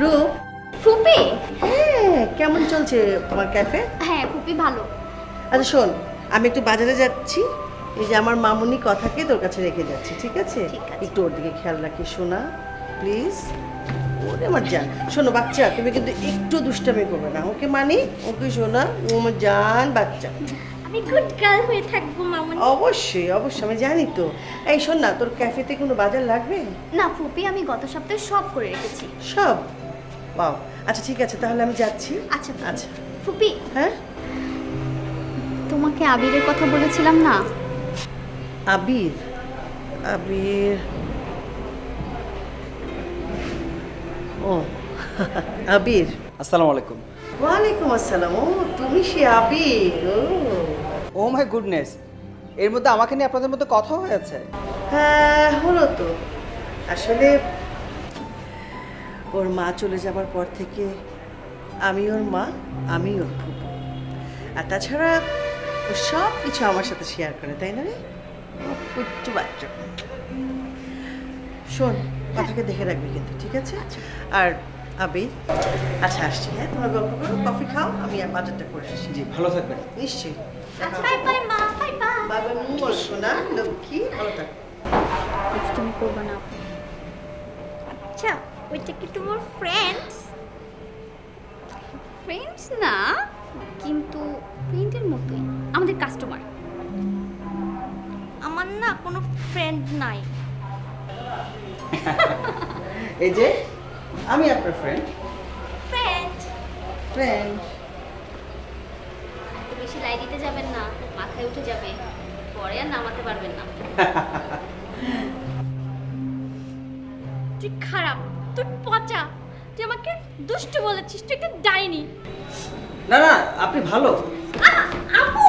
রূপ? ফুপি? হ্যাঁ কেমন চলছে তোমার ক্যাফে? হ্যাঁ ফুপি ভালো। আচ্ছা শোন আমি একটু বাজারে যাচ্ছি। এই যে আমার মামুনি কথাকে তোর কাছে রেখে যাচ্ছি ঠিক আছে? একটু ওর দিকে খেয়াল রাখি শোনা প্লিজ। ওরে আমার জান। শোনো বাচ্চা তুমি কিন্তু একটু দুষ্টামি করবে না। ওকে মানি? ওকে শোনা ও আমার জান বাচ্চা। আমি গুড গার্ল হয়ে থাকব মামুনি। অবশ্যই অবশ্যই আমি জানি তো। এই শোন না তোর ক্যাফেতে কোনো বাজার লাগবে? না ফুপি আমি গত সপ্তাহে সব করে রেখেছি। সব? বাও আচ্ছা ঠিক আছে তাহলে আমি যাচ্ছি। আচ্ছা আচ্ছা। ফুপি। হ্যাঁ? তোমাকে আবিরের কথা বলেছিলাম না? আবির? আবির? ও আবির। আসসালামু আলাইকুম। ওয়ালাইকুম আসসালাম। ও তুমি সে আবির ও। ও মাই গুডনেস এর মধ্যে আমাকে নিয়ে আপনাদের মধ্যে কথা হয়েছে? হ্যাঁ হলো তো। আসলে ওর মা চলে যাবার পর থেকে আমি ওর মা আমি ওর ফুপু। আর তাছাড়া ও সব কিছু আমার সাথে শেয়ার করে তাই না রে? কুচ্চু বাচ্চা। শোন কথাকে দেখে রাখবি কিন্তু ঠিক আছে? আর আবির আচ্ছা আসছি হ্যাঁ? তোমরা গল্প করো কফি খাও আমি আর বাজারটা করে আসি। জি ভালো থাকবেন নিশ্চয়ই। আচ্ছা বাই বাই মা বাই বাই বাবা লক্ষ্মী ভালো থাক। তুমি করবে না। আচ্ছা। ওইটা কি তোমার ফ্রেন্ডস ফ্রেন্ডস না কিন্তু ফ্রেন্ডের মতোই। আমাদের কাস্টমার আমার না কোনো ফ্রেন্ড নাই। এই যে আমি আপনার ফ্রেন্ড ফ্রেন্ড ফ্রেন্ড বেশি লাই দিতে যাবেন না মাথায় উঠে যাবে। পরে আর নামাতে পারবেন না। তুই খারাপ। তুই পচা। তুই আমাকে দুষ্টু বলেছিস তুই একটা ডাইনি। না না আপনি ভালো। আপু!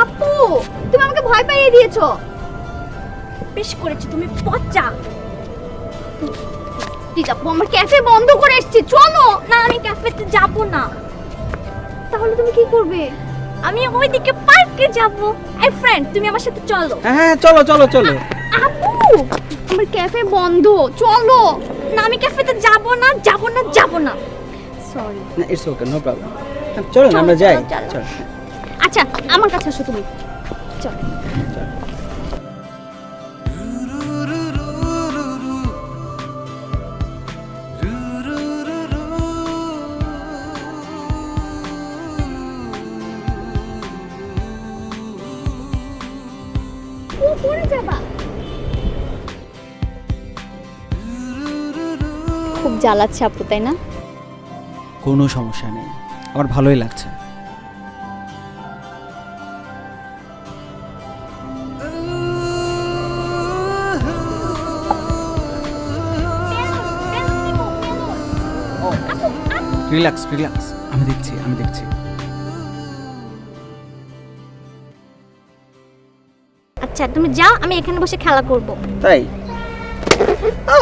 আপু তুমি আমাকে ভয় পাইয়ে দিয়েছ। বেশ করেছ তুমি পচা। প্লিজ আপু আমার ক্যাফে বন্ধ করে এসেছি। চলো। না আমি ক্যাফেতে যাব না। তাহলে তুমি কি করবে? আমি ওইদিকে পার্কে যাব। এই ফ্রেন্ড তুমি আমার সাথে চলো। হ্যাঁ হ্যাঁ চলো চলো চলো। আপু আমার ক্যাফে বন্ধ। চলো। না আমি ক্যাফেতে যাব না যাব না যাব না। সরি না ইটস ওকে নো প্রবলেম চলো আমরা যাই। চলো, আচ্ছা আমার কাছে আসো তুমি। চলো। ও পড়ে যাবা। খুব জ্বালাচ্ছে আপু তাই না? কোনো সমস্যা নেই। আমার ভালোই লাগছে। Relax relax. আমি দেখছি আমি দেখছি। আচ্ছা তুমি যাও আমি এখানে বসে খেলা করব। তাই? ও!